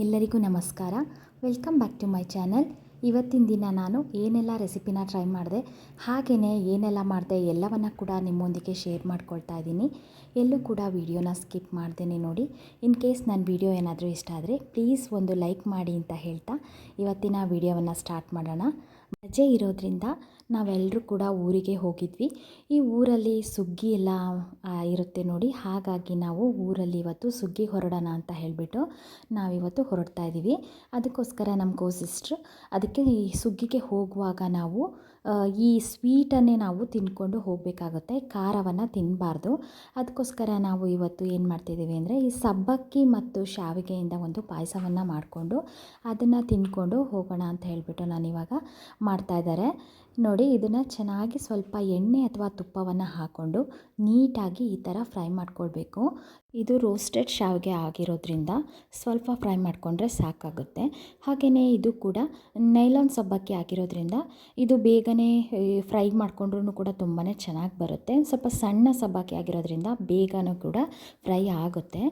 ಎಲ್ಲರಿಗೂ ನಮಸ್ಕಾರ. Welcome back to my channel ಇವತ್ತಿನ ದಿನ ನಾನು ಏನೆಲ್ಲ ರೆಸಿಪಿನ ಟ್ರೈ ಮಾಡಿದೆ ಹಾಗೆಯೇ ಏನೆಲ್ಲ ಮಾಡಿದೆ ಎಲ್ಲವನ್ನು ಕೂಡ ನಿಮ್ಮೊಂದಿಗೆ ಶೇರ್ ಮಾಡ್ಕೊಳ್ತಾ ಇದ್ದೀನಿ. ಎಲ್ಲೂ ಕೂಡ ವೀಡಿಯೋನ ಸ್ಕಿಪ್ ಮಾಡ್ದೇನೆ ನೋಡಿ. ಇನ್ ಕೇಸ್ ನನ್ನ ವಿಡಿಯೋ ಏನಾದರೂ ಇಷ್ಟ ಆದರೆ ಪ್ಲೀಸ್ ಒಂದು ಲೈಕ್ ಮಾಡಿ ಅಂತ ಹೇಳ್ತಾ ಇವತ್ತಿನ ವೀಡಿಯೋವನ್ನು ಸ್ಟಾರ್ಟ್ ಮಾಡೋಣ. ರಜೆ ಇರೋದ್ರಿಂದ ನಾವೆಲ್ಲರೂ ಕೂಡ ಊರಿಗೆ ಹೋಗಿದ್ವಿ. ಈ ಊರಲ್ಲಿ ಸುಗ್ಗಿ ಎಲ್ಲ ಇರುತ್ತೆ ನೋಡಿ. ಹಾಗಾಗಿ ನಾವು ಊರಲ್ಲಿ ಇವತ್ತು ಸುಗ್ಗಿ ಹೊರಡೋಣ ಅಂತ ಹೇಳಿಬಿಟ್ಟು ನಾವಿವತ್ತು ಹೊರಡ್ತಾ ಇದ್ದೀವಿ ಅದಕ್ಕೋಸ್ಕರ ನಮ್ಮ ಕೋ ಸಿಸ್ಟ್ರ್, ಅದಕ್ಕೆ ಈ ಸುಗ್ಗಿಗೆ ಹೋಗುವಾಗ ನಾವು ಈ ಸ್ವೀಟನ್ನೇ ನಾವು ತಿಂದ್ಕೊಂಡು ಹೋಗಬೇಕಾಗುತ್ತೆ, ಖಾರವನ್ನು ತಿನ್ನಬಾರ್ದು ಅದಕ್ಕೋಸ್ಕರ ನಾವು ಇವತ್ತು ಏನು ಮಾಡ್ತಿದ್ದೀವಿ ಅಂದರೆ, ಈ ಸಬ್ಬಕ್ಕಿ ಮತ್ತು ಶಾವಿಗೆಯಿಂದ ಒಂದು ಪಾಯಸವನ್ನು ಮಾಡಿಕೊಂಡು ಅದನ್ನು ತಿಂದ್ಕೊಂಡು ಹೋಗೋಣ ಅಂತ ಹೇಳಿಬಿಟ್ಟು ನಾನಿವಾಗ ಮಾಡ್ತಾ ಇದ್ದಾರೆ. ನೋಡಿ, ಇದನ್ನು ಚೆನ್ನಾಗಿ ಸ್ವಲ್ಪ ಎಣ್ಣೆ ಅಥವಾ ತುಪ್ಪವನ್ನು ಹಾಕ್ಕೊಂಡು ನೀಟಾಗಿ ಈ ಥರ ಫ್ರೈ ಮಾಡ್ಕೊಳ್ಬೇಕು. ಇದು ರೋಸ್ಟೆಡ್ ಶಾವಿಗೆ ಆಗಿರೋದ್ರಿಂದ ಸ್ವಲ್ಪ ಫ್ರೈ ಮಾಡಿಕೊಂಡ್ರೆ ಸಾಕಾಗುತ್ತೆ. ಹಾಗೆಯೇ ಇದು ಕೂಡ ನೈಲಾನ್ ಸಬ್ಬಕ್ಕಿ ಆಗಿರೋದ್ರಿಂದ ಇದು ಬೇಗನೆ ಫ್ರೈ ಮಾಡಿಕೊಂಡ್ರೂ ಕೂಡ ತುಂಬಾ ಚೆನ್ನಾಗಿ ಬರುತ್ತೆ. ಸ್ವಲ್ಪ ಸಣ್ಣ ಸಬ್ಬಕ್ಕಿ ಆಗಿರೋದ್ರಿಂದ ಬೇಗನೂ ಕೂಡ ಫ್ರೈ ಆಗುತ್ತೆ.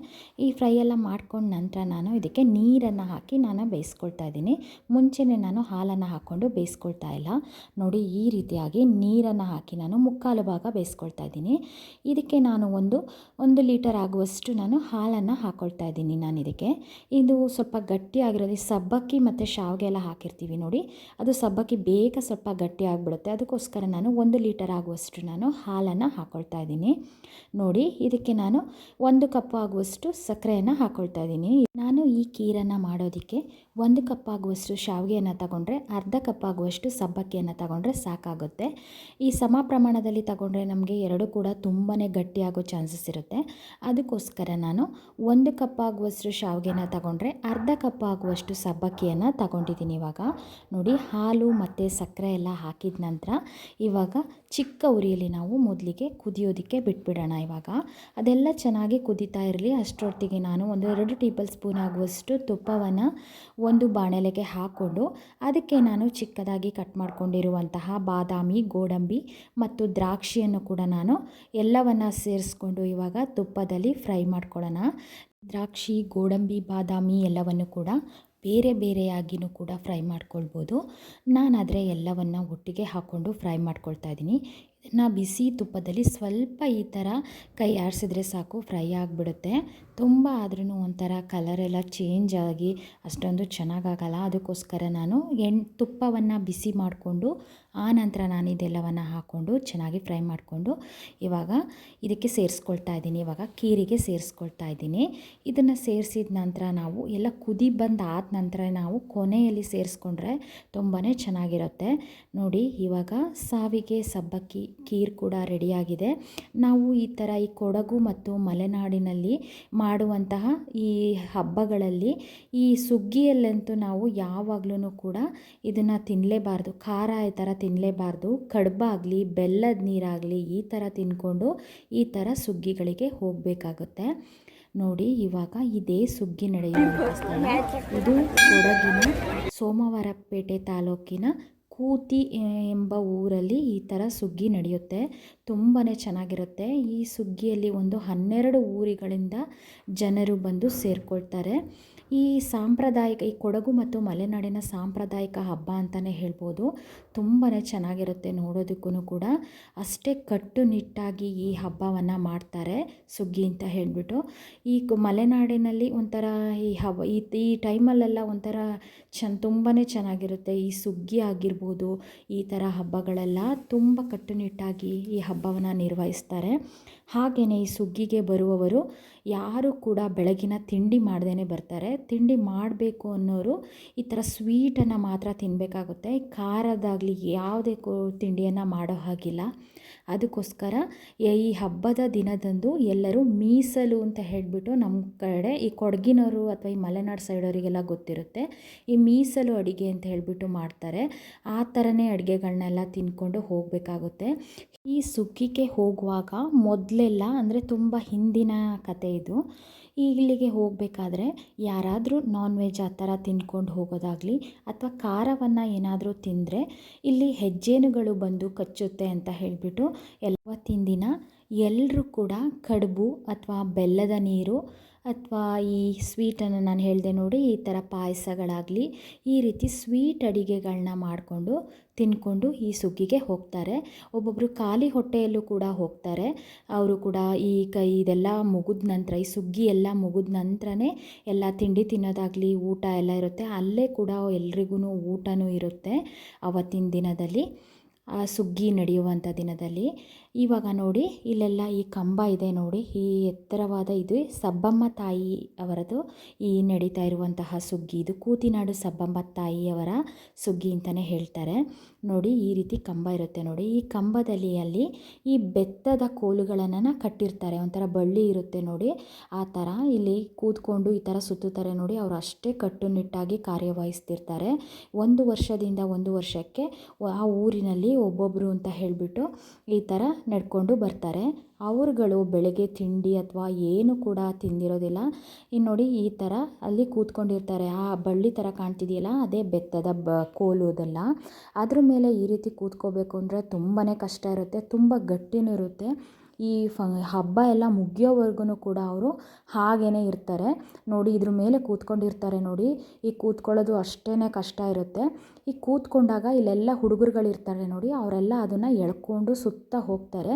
ಈ ಫ್ರೈ ಎಲ್ಲ ಮಾಡ್ಕೊಂಡ ನಂತರ ನಾನು ಇದಕ್ಕೆ ನೀರನ್ನು ಹಾಕಿ ನಾನು ಬೇಯಿಸ್ಕೊಳ್ತಾ ಇದ್ದೀನಿ. ಮುಂಚೆನೇ ನಾನು ಹಾಲನ್ನು ಹಾಕ್ಕೊಂಡು ಬೇಯಿಸ್ಕೊಳ್ತಾ ಇಲ್ಲ. ಈ ರೀತಿಯಾಗಿ ನೀರನ್ನು ಹಾಕಿ ನಾನು ಮುಕ್ಕಾಲು ಭಾಗ ಬೇಯಿಸ್ಕೊಳ್ತಾ ಇದ್ದೀನಿ. ಇದಕ್ಕೆ ನಾನು ಒಂದು ಒಂದು ಲೀಟರ್ ಆಗುವಷ್ಟು ನಾನು ಹಾಲನ್ನು ಹಾಕ್ಕೊಳ್ತಾ ಇದ್ದೀನಿ ನಾನು ಇದಕ್ಕೆ. ಇದು ಸ್ವಲ್ಪ ಗಟ್ಟಿಯಾಗಿರೋದು ಸಬ್ಬಕ್ಕಿ ಮತ್ತು ಶಾವಿಗೆ ಎಲ್ಲ ಹಾಕಿರ್ತೀವಿ ನೋಡಿ. ಅದು ಸಬ್ಬಕ್ಕಿ ಬೇಗ ಸ್ವಲ್ಪ ಗಟ್ಟಿ ಆಗಿಬಿಡುತ್ತೆ. ಅದಕ್ಕೋಸ್ಕರ ನಾನು ಒಂದು ಲೀಟರ್ ಆಗುವಷ್ಟು ನಾನು ಹಾಲನ್ನು ಹಾಕ್ಕೊಳ್ತಾ ಇದ್ದೀನಿ. ನೋಡಿ, ಇದಕ್ಕೆ ನಾನು ಒಂದು ಕಪ್ ಆಗುವಷ್ಟು ಸಕ್ಕರೆಯನ್ನು ಹಾಕ್ಕೊಳ್ತಾ ಇದ್ದೀನಿ. ನಾನು ಈ ಕೀರನ್ನು ಮಾಡೋದಕ್ಕೆ ಒಂದು ಕಪ್ ಆಗುವಷ್ಟು ಶಾವಿಗೆಯನ್ನು ತಗೊಂಡ್ರೆ, ಅರ್ಧ ಕಪ್ ಆಗುವಷ್ಟು ಸಬ್ಬಕ್ಕಿಯನ್ನು ತಗೊಂಡ್ರೆ ಸಾಕಾಗುತ್ತೆ. ಈ ಸಮ ಪ್ರಮಾಣದಲ್ಲಿ ತಗೊಂಡ್ರೆ ನಮಗೆ ಎರಡು ಕೂಡ ತುಂಬಾ ಗಟ್ಟಿಯಾಗೋ ಚಾನ್ಸಸ್ ಇರುತ್ತೆ. ಅದಕ್ಕೋಸ್ಕರ ನಾನು ಒಂದು ಕಪ್ ಆಗುವಷ್ಟು ಶಾವಿಗೆನ ತಗೊಂಡ್ರೆ, ಅರ್ಧ ಕಪ್ ಆಗುವಷ್ಟು ಸಬ್ಬಕ್ಕಿಯನ್ನು ತಗೊಂಡಿದ್ದೀನಿ ಇವಾಗ. ನೋಡಿ, ಹಾಲು ಮತ್ತು ಸಕ್ಕರೆ ಎಲ್ಲ ಹಾಕಿದ ನಂತರ ಇವಾಗ ಚಿಕ್ಕ ಉರಿಯಲ್ಲಿ ನಾವು ಮೊದಲಿಗೆ ಕುದಿಯೋದಕ್ಕೆ ಬಿಟ್ಬಿಡೋಣ ಇವಾಗ. ಅದೆಲ್ಲ ಚೆನ್ನಾಗಿ ಕುದಿತಾ ಇರಲಿ. ಅಷ್ಟರೊತ್ತಿಗೆ ನಾನು ಒಂದು ಎರಡು ಟೇಬಲ್ ಸ್ಪೂನ್ ಆಗುವಷ್ಟು ತುಪ್ಪವನ್ನು ಒಂದು ಬಾಣಲೆಗೆ ಹಾಕ್ಕೊಂಡು ಅದಕ್ಕೆ ನಾನು ಚಿಕ್ಕದಾಗಿ ಕಟ್ ಮಾಡಿಕೊಂಡಿರುವಂತಹ ಬಾದಾಮಿ, ಗೋಡಂಬಿ ಮತ್ತು ದ್ರಾಕ್ಷಿಯನ್ನು ಕೂಡ ನಾನು ಎಲ್ಲವನ್ನು ಸೇರಿಸ್ಕೊಂಡು ಇವಾಗ ತುಪ್ಪದಲ್ಲಿ ಫ್ರೈ ಮಾಡ್ಕೊಳ್ಳೋಣ. ದ್ರಾಕ್ಷಿ, ಗೋಡಂಬಿ, ಬಾದಾಮಿ ಎಲ್ಲವನ್ನು ಕೂಡ ಬೇರೆ ಬೇರೆಯಾಗಿಯೂ ಕೂಡ ಫ್ರೈ ಮಾಡ್ಕೊಳ್ಬೋದು. ನಾನಾದರೆ ಎಲ್ಲವನ್ನು ಒಟ್ಟಿಗೆ ಹಾಕ್ಕೊಂಡು ಫ್ರೈ ಮಾಡ್ಕೊಳ್ತಾ ಇದ್ದೀನಿ. ಇದನ್ನು ಬಿಸಿ ತುಪ್ಪದಲ್ಲಿ ಸ್ವಲ್ಪ ಈ ಥರ ಕೈ ಆಡಿಸಿದ್ರೆ ಸಾಕು, ಫ್ರೈ ಆಗಿಬಿಡುತ್ತೆ. ತುಂಬ ಆದ್ರೂ ಒಂಥರ ಕಲರೆಲ್ಲ ಚೇಂಜ್ ಆಗಿ ಅಷ್ಟೊಂದು ಚೆನ್ನಾಗಾಗಲ್ಲ ಅದಕ್ಕೋಸ್ಕರ ನಾನು ಎಣ್ಣೆ ತುಪ್ಪವನ್ನು ಬಿಸಿ ಮಾಡಿಕೊಂಡು ಆ ನಂತರ ನಾನು ಇದೆಲ್ಲವನ್ನು ಹಾಕ್ಕೊಂಡು ಚೆನ್ನಾಗಿ ಫ್ರೈ ಮಾಡಿಕೊಂಡು ಇವಾಗ ಇದಕ್ಕೆ ಸೇರಿಸ್ಕೊಳ್ತಾ ಇದ್ದೀನಿ. ಇವಾಗ ಕೀರಿಗೆ ಸೇರಿಸ್ಕೊಳ್ತಾ ಇದ್ದೀನಿ. ಇದನ್ನು ಸೇರಿಸಿದ ನಂತರ ನಾವು ಎಲ್ಲ ಕುದಿ ಬಂದು ಆದ ನಂತರ ನಾವು ಕೊನೆಯಲ್ಲಿ ಸೇರಿಸ್ಕೊಂಡ್ರೆ ತುಂಬಾ ಚೆನ್ನಾಗಿರುತ್ತೆ. ನೋಡಿ, ಇವಾಗ ಸಾವಿಗೆ ಸಬ್ಬಕ್ಕಿ ಕೀರ್ ಕೂಡ ರೆಡಿಯಾಗಿದೆ. ನಾವು ಈ ಥರ ಈ ಕೊಡಗು ಮತ್ತು ಮಲೆನಾಡಿನಲ್ಲಿ ಮಾಡುವಂತಹ ಈ ಹಬ್ಬಗಳಲ್ಲಿ ಈ ಸುಗ್ಗಿಯಲ್ಲಂತೂ ನಾವು ಯಾವಾಗಲೂ ಕೂಡ ಇದನ್ನು ತಿನ್ನಲೇಬಾರ್ದು ಖಾರ ಈ ಥರ ತಿನ್ನಲೇಬಾರ್ದು ಕಡುಬಾಗಲಿ ಬೆಲ್ಲದ ನೀರಾಗಲಿ ಈ ಥರ ತಿಂದ್ಕೊಂಡು ಈ ಥರ ಸುಗ್ಗಿಗಳಿಗೆ ಹೋಗಬೇಕಾಗುತ್ತೆ. ನೋಡಿ ಇವಾಗ ಇದೇ ಸುಗ್ಗಿ ನಡೆಯುವಂಥ ಇದು ಕೊಡಗಿನ ಸೋಮವಾರಪೇಟೆ ತಾಲೂಕಿನ ಕೂತಿ ಎಂಬ ಊರಲ್ಲಿ ಈ ಥರ ಸುಗ್ಗಿ ನಡೆಯುತ್ತೆ. ತುಂಬಾ ಚೆನ್ನಾಗಿರುತ್ತೆ. ಈ ಸುಗ್ಗಿಯಲ್ಲಿ ಒಂದು ಹನ್ನೆರಡು ಊರುಗಳಿಂದ ಜನರು ಬಂದು ಸೇರಿಕೊಳ್ತಾರೆ. ಈ ಸಾಂಪ್ರದಾಯಿಕ, ಈ ಕೊಡಗು ಮತ್ತು ಮಲೆನಾಡಿನ ಸಾಂಪ್ರದಾಯಿಕ ಹಬ್ಬ ಅಂತಲೇ ಹೇಳ್ಬೋದು. ತುಂಬಾ ಚೆನ್ನಾಗಿರುತ್ತೆ ನೋಡೋದಕ್ಕೂ ಕೂಡ. ಅಷ್ಟೇ ಕಟ್ಟುನಿಟ್ಟಾಗಿ ಈ ಹಬ್ಬವನ್ನು ಮಾಡ್ತಾರೆ ಸುಗ್ಗಿ ಅಂತ ಹೇಳಿಬಿಟ್ಟು. ಈ ಮಲೆನಾಡಿನಲ್ಲಿ ಒಂಥರ ಈ ಹಬ್ಬ, ಈ ಈ ಟೈಮಲ್ಲೆಲ್ಲ ಒಂಥರ ಚೆನ್ನ ತುಂಬಾ ಚೆನ್ನಾಗಿರುತ್ತೆ. ಈ ಸುಗ್ಗಿ ಆಗಿರ್ಬೋದು, ಈ ಥರ ಹಬ್ಬಗಳೆಲ್ಲ ತುಂಬ ಕಟ್ಟುನಿಟ್ಟಾಗಿ ಈ ಹಬ್ಬವನ್ನು ನಿರ್ವಹಿಸ್ತಾರೆ. ಹಾಗೆಯೇ ಈ ಸುಗ್ಗಿಗೆ ಬರುವವರು ಯಾರು ಕೂಡ ಬೆಳಗಿನ ತಿಂಡಿ ಮಾಡ್ದೇ ಬರ್ತಾರೆ. ತಿಂಡಿ ಮಾಡಬೇಕು ಅನ್ನೋರು ಈ ಥರ ಸ್ವೀಟನ್ನು ಮಾತ್ರ ತಿನ್ನಬೇಕಾಗುತ್ತೆ ಖಾರದಾಗಲಿ ಯಾವುದೇ ಕೋ ತಿಂಡಿಯನ್ನು ಮಾಡೋ ಹಾಗಿಲ್ಲ. ಅದಕ್ಕೋಸ್ಕರ ಈ ಹಬ್ಬದ ದಿನದಂದು ಎಲ್ಲರೂ ಮೀಸಲು ಅಂತ ಹೇಳಿಬಿಟ್ಟು ನಮ್ಮ ಕಡೆ ಈ ಕೊಡಗಿನವರು ಅಥವಾ ಈ ಮಲೆನಾಡು ಸೈಡವರಿಗೆಲ್ಲ ಗೊತ್ತಿರುತ್ತೆ, ಈ ಮೀಸಲು ಅಡುಗೆ ಅಂತ ಹೇಳಿಬಿಟ್ಟು ಮಾಡ್ತಾರೆ. ಆ ಥರನೇ ಅಡುಗೆಗಳನ್ನೆಲ್ಲ ತಿಂದ್ಕೊಂಡು ಹೋಗಬೇಕಾಗುತ್ತೆ. ಈ ಸುಗ್ಗಿಗೆ ಹೋಗುವಾಗ ಮೊದಲೆಲ್ಲ ಅಂದರೆ ತುಂಬ ಹಿಂದಿನ ಕತೆ ಇದು. ಇಲ್ಲಿಗೆ ಹೋಗಬೇಕಾದ್ರೆ ಯಾರಾದರೂ ನಾನ್ ವೆಜ್ ಆ ಥರ ತಿಂದ್ಕೊಂಡು ಹೋಗೋದಾಗಲಿ ಅಥವಾ ಖಾರವನ್ನು ಏನಾದರೂ ತಿಂದರೆ ಇಲ್ಲಿ ಹೆಜ್ಜೇನುಗಳು ಬಂದು ಕಚ್ಚುತ್ತೆ ಅಂತ ಹೇಳಿಬಿಟ್ಟು ಎಲ್ಲ ತಿಂದಿನ ಎಲ್ಲರೂ ಕೂಡ ಕಡುಬು ಅಥವಾ ಬೆಲ್ಲದ ನೀರು ಅಥವಾ ಈ ಸ್ವೀಟನ್ನು ನಾನು ಹೇಳಿದೆ ನೋಡಿ, ಈ ಥರ ಪಾಯಸಗಳಾಗಲಿ, ಈ ರೀತಿ ಸ್ವೀಟ್ ಅಡಿಗೆಗಳನ್ನ ಮಾಡಿಕೊಂಡು ತಿಂದ್ಕೊಂಡು ಈ ಸುಗ್ಗಿಗೆ ಹೋಗ್ತಾರೆ. ಒಬ್ಬೊಬ್ಬರು ಖಾಲಿ ಹೊಟ್ಟೆಯಲ್ಲೂ ಕೂಡ ಹೋಗ್ತಾರೆ. ಅವರು ಕೂಡ ಈ ಕೈ ಇದೆಲ್ಲ ಮುಗಿದ ನಂತರ, ಈ ಸುಗ್ಗಿ ಎಲ್ಲ ಮುಗಿದ ನಂತರನೇ ಎಲ್ಲ ತಿಂಡಿ ತಿನ್ನೋದಾಗಲಿ ಊಟ ಎಲ್ಲ ಇರುತ್ತೆ. ಅಲ್ಲೇ ಕೂಡ ಎಲ್ರಿಗೂ ಊಟನೂ ಇರುತ್ತೆ ಅವತ್ತಿನ ದಿನದಲ್ಲಿ, ಆ ಸುಗ್ಗಿ ನಡೆಯುವಂಥ ದಿನದಲ್ಲಿ. ಇವಾಗ ನೋಡಿ, ಇಲ್ಲೆಲ್ಲ ಈ ಕಂಬ ಇದೆ ನೋಡಿ, ಈ ಎತ್ತರವಾದ ಇದು ಸಬ್ಬಮ್ಮ ತಾಯಿ ಅವರದು. ಈ ನಡೀತಾ ಇರುವಂತಹ ಸುಗ್ಗಿ, ಇದು ಕೂತಿನಾಡು ಸಬ್ಬಮ್ಮ ತಾಯಿಯವರ ಸುಗ್ಗಿ ಅಂತಲೇ ಹೇಳ್ತಾರೆ. ನೋಡಿ, ಈ ರೀತಿ ಕಂಬ ಇರುತ್ತೆ ನೋಡಿ. ಈ ಕಂಬದಲ್ಲಿ ಅಲ್ಲಿ ಈ ಬೆತ್ತದ ಕೋಲುಗಳನ್ನು ಕಟ್ಟಿರ್ತಾರೆ. ಒಂಥರ ಬಳ್ಳಿ ಇರುತ್ತೆ ನೋಡಿ. ಆ ಥರ ಇಲ್ಲಿ ಕೂತ್ಕೊಂಡು ಈ ಥರ ಸುತ್ತುತ್ತಾರೆ ನೋಡಿ. ಅವರು ಅಷ್ಟೇ ಕಟ್ಟುನಿಟ್ಟಾಗಿ ಕಾರ್ಯವಹಿಸ್ತಿರ್ತಾರೆ. ಒಂದು ವರ್ಷದಿಂದ ಒಂದು ವರ್ಷಕ್ಕೆ ಆ ಊರಿನಲ್ಲಿ ಒಬ್ಬೊಬ್ಬರು ಅಂತ ಹೇಳಿಬಿಟ್ಟು ಈ ಥರ ನಡ್ಕೊಂಡು ಬರ್ತಾರೆ. ಅವರುಗಳು ಬೆಳಗ್ಗೆ ತಿಂಡಿ ಅಥವಾ ಏನು ಕೂಡ ತಿಂದಿರೋದಿಲ್ಲ. ಇನ್ನು ನೋಡಿ ಈ ಥರ ಅಲ್ಲಿ ಕೂತ್ಕೊಂಡಿರ್ತಾರೆ. ಆ ಬಳ್ಳಿ ಥರ ಕಾಣ್ತಿದೆಯಲ್ಲ, ಅದೇ ಬೆತ್ತದ ಬ ಕೋಲು ಅದೆಲ್ಲ. ಅದ್ರ ಮೇಲೆ ಈ ರೀತಿ ಕೂತ್ಕೋಬೇಕು ಅಂದರೆ ತುಂಬಾ ಕಷ್ಟ ಇರುತ್ತೆ, ತುಂಬ ಗಟ್ಟಿನೂ ಇರುತ್ತೆ. ಈ ಫ ಹಬ್ಬ ಎಲ್ಲ ಮುಗಿಯೋವರೆಗೂ ಕೂಡ ಅವರು ಹಾಗೇ ಇರ್ತಾರೆ. ನೋಡಿ ಇದ್ರ ಮೇಲೆ ಕೂತ್ಕೊಂಡಿರ್ತಾರೆ ನೋಡಿ. ಈ ಕೂತ್ಕೊಳ್ಳೋದು ಅಷ್ಟೇ ಕಷ್ಟ ಇರುತ್ತೆ. ಈ ಕೂತ್ಕೊಂಡಾಗ ಇಲ್ಲೆಲ್ಲ ಹುಡುಗರುಗಳಿರ್ತಾರೆ ನೋಡಿ, ಅವರೆಲ್ಲ ಅದನ್ನು ಎಳ್ಕೊಂಡು ಸುತ್ತ ಹೋಗ್ತಾರೆ.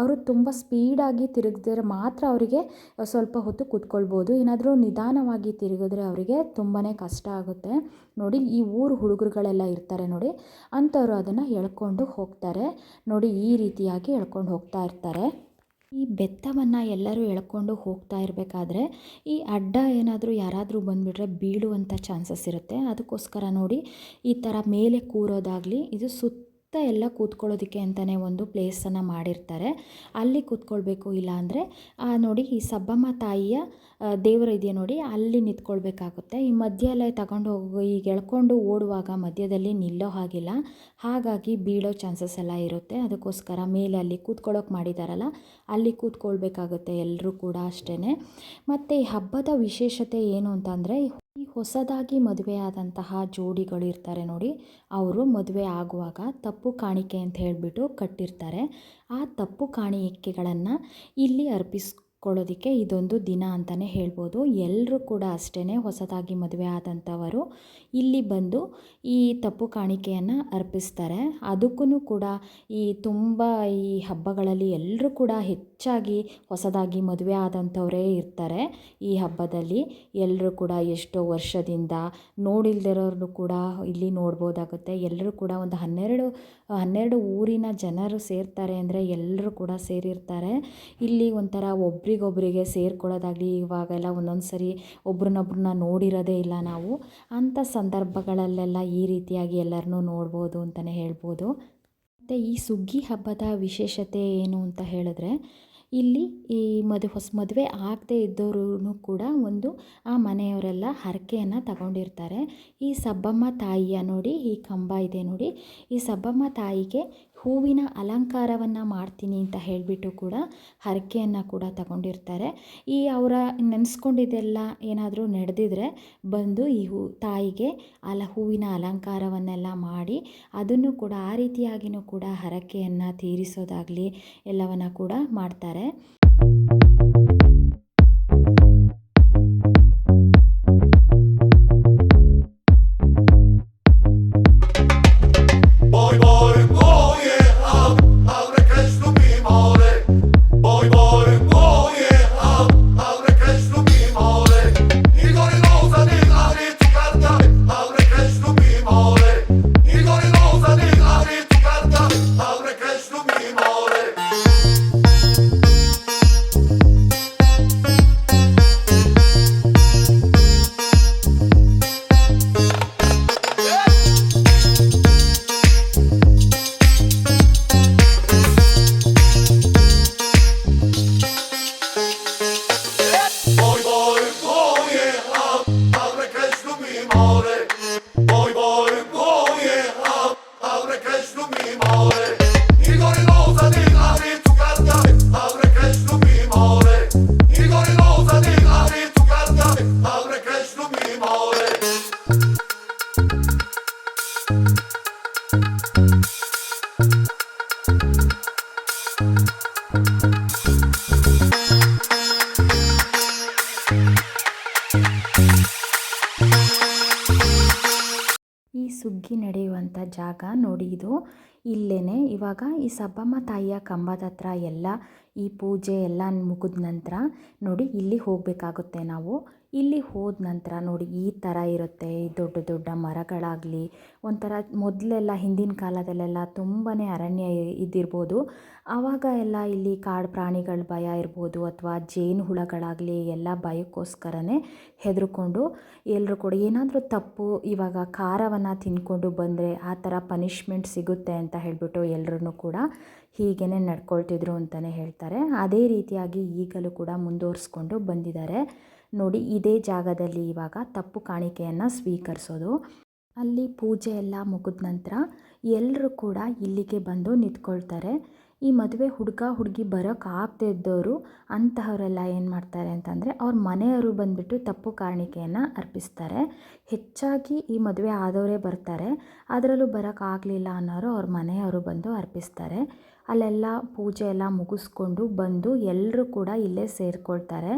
ಅವರು ತುಂಬ ಸ್ಪೀಡಾಗಿ ತಿರುಗಿದ್ರೆ ಮಾತ್ರ ಅವರಿಗೆ ಸ್ವಲ್ಪ ಹೊತ್ತು ಕೂತ್ಕೊಳ್ಬೋದು. ಏನಾದರೂ ನಿಧಾನವಾಗಿ ತಿರುಗಿದ್ರೆ ಅವರಿಗೆ ತುಂಬಾ ಕಷ್ಟ ಆಗುತ್ತೆ. ನೋಡಿ, ಈ ಊರು ಹುಡುಗರುಗಳೆಲ್ಲ ಇರ್ತಾರೆ ನೋಡಿ, ಅಂಥವ್ರು ಅದನ್ನು ಎಳ್ಕೊಂಡು ಹೋಗ್ತಾರೆ. ನೋಡಿ, ಈ ರೀತಿಯಾಗಿ ಎಳ್ಕೊಂಡು ಹೋಗ್ತಾ ಇರ್ತಾರೆ. ಈ ಬೆತ್ತವನ್ನು ಎಲ್ಲರೂ ಎಳ್ಕೊಂಡು ಹೋಗ್ತಾ ಇರಬೇಕಾದ್ರೆ ಈ ಅಡ್ಡ ಏನಾದರೂ ಯಾರಾದರೂ ಬಂದುಬಿಟ್ರೆ ಬೀಳುವಂಥ ಚಾನ್ಸಸ್ ಇರುತ್ತೆ. ಅದಕ್ಕೋಸ್ಕರ ನೋಡಿ ಈ ಥರ ಮೇಲೆ ಕೂರೋದಾಗಲಿ ಇದು ಸುತ್ತ ಎಲ್ಲ ಕೂತ್ಕೊಳ್ಳೋದಕ್ಕೆ ಅಂತಲೇ ಒಂದು ಪ್ಲೇಸನ್ನು ಮಾಡಿರ್ತಾರೆ. ಅಲ್ಲಿ ಕೂತ್ಕೊಳ್ಬೇಕು ಇಲ್ಲ ಅಂದರೆ ನೋಡಿ ಈ ಸಬ್ಬಮ್ಮ ತಾಯಿಯ ದೇವರು ಇದೆಯಾ ನೋಡಿ, ಅಲ್ಲಿ ನಿಂತ್ಕೊಳ್ಬೇಕಾಗುತ್ತೆ. ಈ ಮಧ್ಯ ಎಲ್ಲ ತಗೊಂಡು ಹೋಗೋ ಈಗ ಎಳ್ಕೊಂಡು ಓಡುವಾಗ ಮಧ್ಯದಲ್ಲಿ ನಿಲ್ಲೋ ಹಾಗಿಲ್ಲ. ಹಾಗಾಗಿ ಬೀಳೋ ಚಾನ್ಸಸ್ ಎಲ್ಲ ಇರುತ್ತೆ. ಅದಕ್ಕೋಸ್ಕರ ಮೇಲೆ ಅಲ್ಲಿ ಕೂತ್ಕೊಳ್ಳೋಕೆ ಮಾಡಿದಾರಲ್ಲ, ಅಲ್ಲಿ ಕೂತ್ಕೊಳ್ಬೇಕಾಗುತ್ತೆ ಎಲ್ಲರೂ ಕೂಡ ಅಷ್ಟೇ ಮತ್ತು ಈ ಹಬ್ಬದ ವಿಶೇಷತೆ ಏನು ಅಂತಂದರೆ, ಈ ಹೊಸದಾಗಿ ಮದುವೆಯಾದಂತಹ ಜೋಡಿಗಳು ಇರ್ತಾರೆ ನೋಡಿ, ಅವರು ಮದುವೆ ಆಗುವಾಗ ತಪ್ಪು ಕಾಣಿಕೆ ಅಂತ ಹೇಳಿಬಿಟ್ಟು ಕಟ್ಟಿರ್ತಾರೆ. ಆ ತಪ್ಪು ಕಾಣಿಕೆಗಳನ್ನು ಇಲ್ಲಿ ಅರ್ಪಿಸ್ ಕೊಳ್ಳೋದಕ್ಕೆ ಇದೊಂದು ದಿನ ಅಂತಲೇ ಹೇಳ್ಬೋದು. ಎಲ್ಲರೂ ಕೂಡ ಅಷ್ಟೇ ಹೊಸದಾಗಿ ಮದುವೆ ಆದಂಥವರು ಇಲ್ಲಿ ಬಂದು ಈ ತಪ್ಪು ಕಾಣಿಕೆಯನ್ನು ಅರ್ಪಿಸ್ತಾರೆ. ಅದಕ್ಕೂ ಕೂಡ ಈ ತುಂಬ ಈ ಹಬ್ಬಗಳಲ್ಲಿ ಎಲ್ಲರೂ ಕೂಡ ಹೆಚ್ಚಾಗಿ ಹೊಸದಾಗಿ ಮದುವೆ ಆದಂಥವರೇ ಇರ್ತಾರೆ ಈ ಹಬ್ಬದಲ್ಲಿ. ಎಲ್ಲರೂ ಕೂಡ ಎಷ್ಟೋ ವರ್ಷದಿಂದ ನೋಡಿಲ್ದಿರೋರು ಕೂಡ ಇಲ್ಲಿ ನೋಡ್ಬೋದಾಗುತ್ತೆ. ಎಲ್ಲರೂ ಕೂಡ ಒಂದು ಹನ್ನೆರಡು ಹನ್ನೆರಡು ಊರಿನ ಜನರು ಸೇರ್ತಾರೆ ಅಂದರೆ ಎಲ್ಲರೂ ಕೂಡ ಸೇರಿರ್ತಾರೆ. ಇಲ್ಲಿ ಒಂಥರ ಒಬ್ರಿಗೆ ಒಬ್ರಿಗೊಬ್ಬರಿಗೆ ಸೇರ್ಕೊಳ್ಳೋದಾಗಲಿ, ಇವಾಗೆಲ್ಲ ಒಂದೊಂದು ಸರಿ ಒಬ್ರನ್ನೊಬ್ರನ್ನ ನೋಡಿರೋದೇ ಇಲ್ಲ ನಾವು. ಅಂಥ ಸಂದರ್ಭಗಳಲ್ಲೆಲ್ಲ ಈ ರೀತಿಯಾಗಿ ಎಲ್ಲರನ್ನೂ ನೋಡ್ಬೋದು ಅಂತಲೇ ಹೇಳ್ಬೋದು. ಮತ್ತು ಈ ಸುಗ್ಗಿ ಹಬ್ಬದ ವಿಶೇಷತೆ ಏನು ಅಂತ ಹೇಳಿದ್ರೆ ಇಲ್ಲಿ ಈ ಮದುವೆ, ಹೊಸ, ಮದುವೆ ಆಗದೆ ಇದ್ದವರು ಕೂಡ ಒಂದು ಆ ಮನೆಯವರೆಲ್ಲ ಹರಕೆಯನ್ನು ತಗೊಂಡಿರ್ತಾರೆ. ಈ ಸಬ್ಬಮ್ಮ ತಾಯಿಯ ನೋಡಿ, ಈ ಕಂಬ ಇದೆ ನೋಡಿ, ಈ ಸಬ್ಬಮ್ಮ ತಾಯಿಗೆ ಹೂವಿನ ಅಲಂಕಾರವನ್ನು ಮಾಡ್ತೀನಿ ಅಂತ ಹೇಳಿಬಿಟ್ಟು ಕೂಡ ಹರಕೆಯನ್ನು ಕೂಡ ತಗೊಂಡಿರ್ತಾರೆ. ಈ ಅವರ ನೆನೆಸ್ಕೊಂಡಿದ್ದೆಲ್ಲ ಏನಾದರೂ ನಡೆದಿದ್ರೆ ಬಂದು ಈ ಹೂ, ತಾಯಿಗೆ ಅಲ, ಹೂವಿನ ಅಲಂಕಾರವನ್ನೆಲ್ಲ ಮಾಡಿ ಅದನ್ನು ಕೂಡ ಆ ರೀತಿಯಾಗಿಯೂ ಕೂಡ ಹರಕೆಯನ್ನು ತೀರಿಸೋದಾಗಲಿ ಎಲ್ಲವನ್ನು ಕೂಡ ಮಾಡ್ತಾರೆ. ಸುಗ್ಗಿ ನಡೆಯುವಂಥ ಜಾಗ ನೋಡಿ ಇದು. ಇಲ್ಲೇ ಇವಾಗ ಈ ಸಬ್ಬಮ್ಮ ತಾಯಿಯ ಕಂಬದ ಹತ್ರ ಎಲ್ಲ ಈ ಪೂಜೆ ಎಲ್ಲ ಮುಗಿದ ನಂತರ ನೋಡಿ ಇಲ್ಲಿ ಹೋಗಬೇಕಾಗುತ್ತೆ ನಾವು. ಇಲ್ಲಿ ಹೋದ ನಂತರ ನೋಡಿ ಈ ಥರ ಇರುತ್ತೆ, ಈ ದೊಡ್ಡ ದೊಡ್ಡ ಮರಗಳಾಗಲಿ, ಒಂಥರ ಮೊದಲೆಲ್ಲ ಹಿಂದಿನ ಕಾಲದಲ್ಲೆಲ್ಲ ತುಂಬಾ ಅರಣ್ಯ ಇದ್ದಿರ್ಬೋದು. ಆವಾಗ ಎಲ್ಲ ಇಲ್ಲಿ ಕಾಡು ಪ್ರಾಣಿಗಳ ಭಯ ಇರ್ಬೋದು ಅಥವಾ ಜೇನು ಹುಳಗಳಾಗಲಿ ಎಲ್ಲ ಭಯಕ್ಕೋಸ್ಕರನೇ ಹೆದರ್ಕೊಂಡು ಎಲ್ಲರೂ ಕೂಡ ಏನಾದರೂ ತಪ್ಪು ಇವಾಗ ಖಾರವನ್ನು ತಿನ್ಕೊಂಡು ಬಂದರೆ ಆ ಥರ ಪನಿಷ್ಮೆಂಟ್ ಸಿಗುತ್ತೆ ಅಂತ ಹೇಳಿಬಿಟ್ಟು ಎಲ್ಲರೂ ಕೂಡ ಹೀಗೇ ನಡ್ಕೊಳ್ತಿದ್ರು ಅಂತಲೇ ಹೇಳ್ತಾರೆ. ಅದೇ ರೀತಿಯಾಗಿ ಈಗಲೂ ಕೂಡ ಮುಂದುವರಿಸ್ಕೊಂಡು ಬಂದಿದ್ದಾರೆ. ನೋಡಿ, ಇದೇ ಜಾಗದಲ್ಲಿ ಇವಾಗ ತಪ್ಪು ಕಾಣಿಕೆಯನ್ನು ಸ್ವೀಕರಿಸೋದು. ಅಲ್ಲಿ ಪೂಜೆ ಎಲ್ಲ ಮುಗಿದ ನಂತರ ಎಲ್ಲರೂ ಕೂಡ ಇಲ್ಲಿಗೆ ಬಂದು ನಿಂತ್ಕೊಳ್ತಾರೆ. ಈ ಮದುವೆ ಹುಡುಗ, ಹುಡುಗಿ ಬರೋಕ್ಕೆ ಆಗದೇ ಇದ್ದವರು ಅಂತಹವರೆಲ್ಲ ಏನು ಮಾಡ್ತಾರೆ ಅಂತಂದರೆ ಅವ್ರ ಮನೆಯವರು ಬಂದುಬಿಟ್ಟು ತಪ್ಪು ಕಾಣಿಕೆಯನ್ನು ಅರ್ಪಿಸ್ತಾರೆ. ಹೆಚ್ಚಾಗಿ ಈ ಮದುವೆ ಆದವರೇ ಬರ್ತಾರೆ. ಅದರಲ್ಲೂ ಬರೋಕ್ಕಾಗಲಿಲ್ಲ ಅನ್ನೋರು ಅವ್ರ ಮನೆಯವರು ಬಂದು ಅರ್ಪಿಸ್ತಾರೆ. ಅಲ್ಲೆಲ್ಲ ಪೂಜೆ ಎಲ್ಲ ಮುಗಿಸ್ಕೊಂಡು ಬಂದು ಎಲ್ಲರೂ ಕೂಡ ಇಲ್ಲೇ ಸೇರಿಕೊಳ್ತಾರೆ.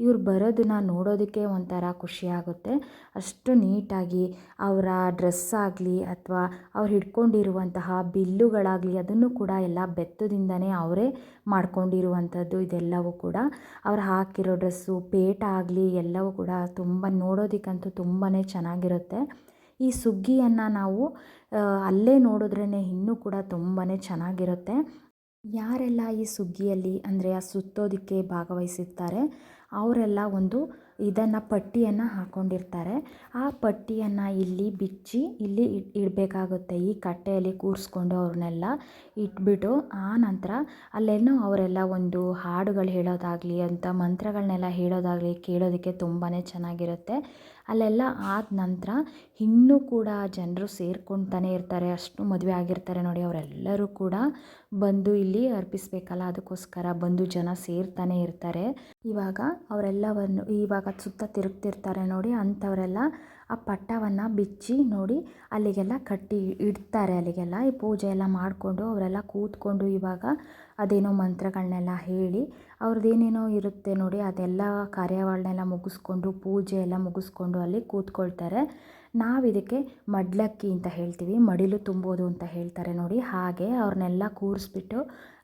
ಇವ್ರು ಬರೋದನ್ನು ನೋಡೋದಕ್ಕೆ ಒಂಥರ ಖುಷಿಯಾಗುತ್ತೆ ಅಷ್ಟು ನೀಟಾಗಿ ಅವರ ಡ್ರೆಸ್ ಆಗಲಿ ಅಥವಾ ಅವ್ರು ಹಿಡ್ಕೊಂಡಿರುವಂತಹ ಬಿಲ್ಲುಗಳಾಗಲಿ ಅದನ್ನು ಕೂಡ ಎಲ್ಲ ಬೆತ್ತದಿಂದನೇ ಅವರೇ ಮಾಡ್ಕೊಂಡಿರುವಂಥದ್ದು ಇದೆಲ್ಲವೂ ಕೂಡ. ಅವ್ರು ಹಾಕಿರೋ ಡ್ರೆಸ್ಸು, ಪೇಟ ಆಗಲಿ ಎಲ್ಲವೂ ಕೂಡ ತುಂಬ ನೋಡೋದಕ್ಕಂತೂ ತುಂಬಾ ಚೆನ್ನಾಗಿರುತ್ತೆ. ಈ ಸುಗ್ಗಿಯನ್ನು ನಾವು ಅಲ್ಲೇ ನೋಡಿದ್ರೇ ಇನ್ನೂ ಕೂಡ ತುಂಬಾ ಚೆನ್ನಾಗಿರುತ್ತೆ. ಯಾರೆಲ್ಲ ಈ ಸುಗ್ಗಿಯಲ್ಲಿ ಅಂದರೆ ಆ ಸುತ್ತೋದಕ್ಕೆ ಭಾಗವಹಿಸಿರ್ತಾರೆ, ಅವರೆಲ್ಲ ಒಂದು ಇದನ್ನು ಪಟ್ಟಿಯನ್ನು ಹಾಕ್ಕೊಂಡಿರ್ತಾರೆ ಆ ಪಟ್ಟಿಯನ್ನು ಇಲ್ಲಿ ಬಿಚ್ಚಿ, ಇಲ್ಲಿ ಇಡಬೇಕಾಗುತ್ತೆ. ಈ ಕಟ್ಟೆಯಲ್ಲಿ ಕೂರಿಸ್ಕೊಂಡು ಅವ್ರನ್ನೆಲ್ಲ ಇಟ್ಬಿಟ್ಟು ಆ ನಂತರ ಅಲ್ಲೇನೋ ಅವರೆಲ್ಲ ಒಂದು ಹಾಡುಗಳು ಹೇಳೋದಾಗಲಿ, ಅಂತ ಮಂತ್ರಗಳನ್ನೆಲ್ಲ ಹೇಳೋದಾಗಲಿ ಕೇಳೋದಕ್ಕೆ ತುಂಬಾ ಚೆನ್ನಾಗಿರುತ್ತೆ. ಅಲ್ಲೆಲ್ಲ ಆದ ನಂತರ ಇನ್ನೂ ಕೂಡ ಜನರು ಸೇರ್ಕೊಳ್ತಾನೆ ಇರ್ತಾರೆ, ಅಷ್ಟು ಮದುವೆ ಆಗಿರ್ತಾರೆ ನೋಡಿ, ಅವರೆಲ್ಲರೂ ಕೂಡ ಬಂದು ಇಲ್ಲಿ ಅರ್ಪಿಸಬೇಕಲ್ಲ, ಅದಕ್ಕೋಸ್ಕರ ಬಂದು ಜನ ಸೇರ್ತಾನೆ ಇರ್ತಾರೆ. ಇವಾಗ ಅವರೆಲ್ಲವನ್ನು, ಇವಾಗ ಸುತ್ತ ತಿರುಗ್ತಿರ್ತಾರೆ ನೋಡಿ, ಅಂಥವರೆಲ್ಲ ಆ ಪಟ್ಟವನ್ನು ಬಿಚ್ಚಿ ನೋಡಿ, ಅಲ್ಲಿಗೆಲ್ಲ ಕಟ್ಟಿ ಇಡ್ತಾರೆ ಅಲ್ಲಿಗೆಲ್ಲ. ಈ ಪೂಜೆ ಎಲ್ಲ ಮಾಡಿಕೊಂಡು ಅವರೆಲ್ಲ ಕೂತ್ಕೊಂಡು ಇವಾಗ ಅದೇನೋ ಮಂತ್ರಗಳನ್ನೆಲ್ಲ ಹೇಳಿ ಅವ್ರದ್ದೇನೇನೋ ಇರುತ್ತೆ ನೋಡಿ ಅದೆಲ್ಲ ಕಾರ್ಯಗಳನ್ನೆಲ್ಲ ಮುಗಿಸ್ಕೊಂಡು ಪೂಜೆ ಎಲ್ಲ ಮುಗಿಸ್ಕೊಂಡು ಅಲ್ಲಿ ಕೂತ್ಕೊಳ್ತಾರೆ. ನಾವು ಇದಕ್ಕೆ ಮಡ್ಲಕ್ಕಿ ಅಂತ ಹೇಳ್ತೀವಿ. ಮಡಿಲು ತುಂಬೋದು ಅಂತ ಹೇಳ್ತಾರೆ ನೋಡಿ. ಹಾಗೆ ಅವ್ರನ್ನೆಲ್ಲ ಕೂರಿಸ್ಬಿಟ್ಟು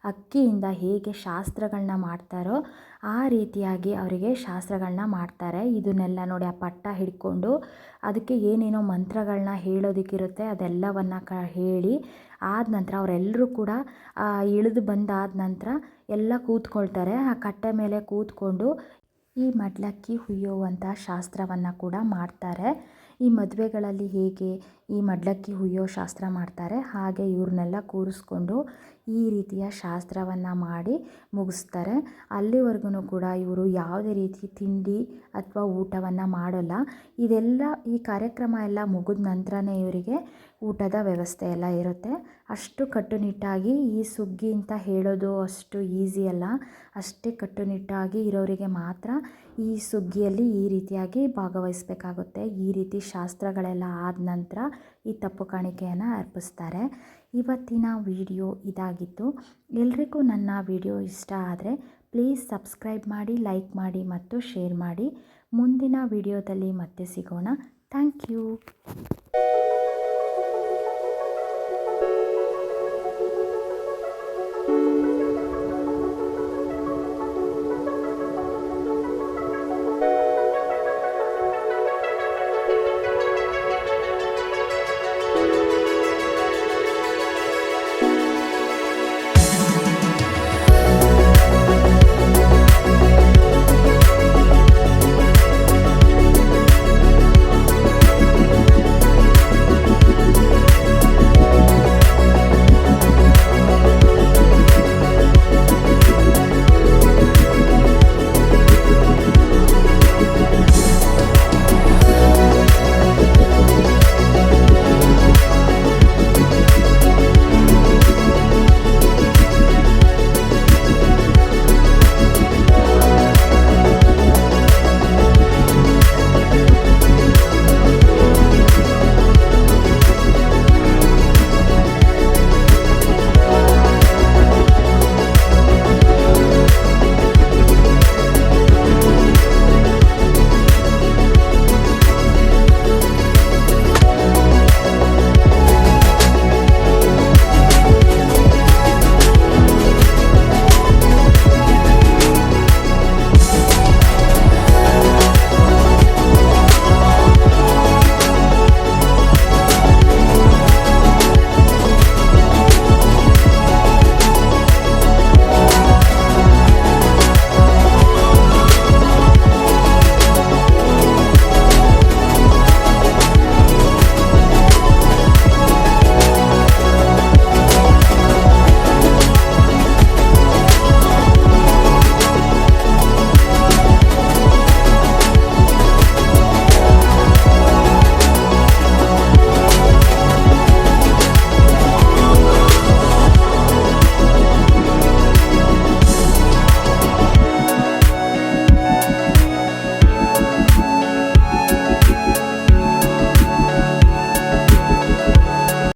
ಅಕ್ಕಿಯಿಂದ ಹೇಗೆ ಶಾಸ್ತ್ರಗಳನ್ನ ಮಾಡ್ತಾರೋ ಆ ರೀತಿಯಾಗಿ ಅವರಿಗೆ ಶಾಸ್ತ್ರಗಳನ್ನ ಮಾಡ್ತಾರೆ. ಇದನ್ನೆಲ್ಲ ನೋಡಿ ಆ ಪಟ್ಟ ಹಿಡ್ಕೊಂಡು ಅದಕ್ಕೆ ಏನೇನೋ ಮಂತ್ರಗಳನ್ನ ಹೇಳೋದಕ್ಕಿರುತ್ತೆ ಅದೆಲ್ಲವನ್ನು ಕ ಹೇಳಿ ಆದ ನಂತರ ಅವರೆಲ್ಲರೂ ಕೂಡ ಇಳಿದು ಬಂದಾದ ನಂತರ ಎಲ್ಲ ಕೂತ್ಕೊಳ್ತಾರೆ. ಆ ಕಟ್ಟೆ ಮೇಲೆ ಕೂತ್ಕೊಂಡು ಈ ಮಡ್ಲಕ್ಕಿ ಹುಯ್ಯುವಂಥ ಶಾಸ್ತ್ರವನ್ನು ಕೂಡ ಮಾಡ್ತಾರೆ. ಈ ಮದುವೆಗಳಲ್ಲಿ ಹೇಗೆ ಈ ಮಡ್ಲಕ್ಕಿ ಹುಯ್ಯೋ ಶಾಸ್ತ್ರ ಮಾಡ್ತಾರೆ, ಹಾಗೆ ಇವ್ರನ್ನೆಲ್ಲ ಕೂರಿಸ್ಕೊಂಡು ಈ ರೀತಿಯ ಶಾಸ್ತ್ರವನ್ನು ಮಾಡಿ ಮುಗಿಸ್ತಾರೆ. ಅಲ್ಲಿವರೆಗೂ ಕೂಡ ಇವರು ಯಾವುದೇ ರೀತಿ ತಿಂಡಿ ಅಥವಾ ಊಟವನ್ನು ಮಾಡೋಲ್ಲ. ಇದೆಲ್ಲ ಈ ಕಾರ್ಯಕ್ರಮ ಎಲ್ಲ ಮುಗಿದ ನಂತರನೇ ಇವರಿಗೆ ಊಟದ ವ್ಯವಸ್ಥೆ ಎಲ್ಲ ಇರುತ್ತೆ. ಅಷ್ಟು ಕಟ್ಟುನಿಟ್ಟಾಗಿ ಈ ಸುಗ್ಗಿ ಅಂತ ಹೇಳೋದು ಅಷ್ಟು ಈಸಿ ಅಲ್ಲ. ಅಷ್ಟೇ ಕಟ್ಟುನಿಟ್ಟಾಗಿ ಇರೋರಿಗೆ ಮಾತ್ರ ಈ ಸುಗ್ಗಿಯಲ್ಲಿ ಈ ರೀತಿಯಾಗಿ ಭಾಗವಹಿಸಬೇಕಾಗುತ್ತೆ. ಈ ರೀತಿ ಶಾಸ್ತ್ರಗಳೆಲ್ಲ ಆದ ನಂತರ ಈ ತಪ್ಪು ಕಾಣಿಕೆಯನ್ನು ಅರ್ಪಿಸ್ತಾರೆ. ಇವತ್ತಿನ ವಿಡಿಯೋ ಇದಾಗಿತ್ತು. ಎಲ್ರಿಗೂ ನನ್ನ ವಿಡಿಯೋ ಇಷ್ಟ ಆದರೆ ಪ್ಲೀಸ್ ಸಬ್ಸ್ಕ್ರೈಬ್ ಮಾಡಿ, ಲೈಕ್ ಮಾಡಿ ಮತ್ತು ಶೇರ್ ಮಾಡಿ. ಮುಂದಿನ ವಿಡಿಯೋದಲ್ಲಿ ಮತ್ತೆ ಸಿಗೋಣ. Thank you.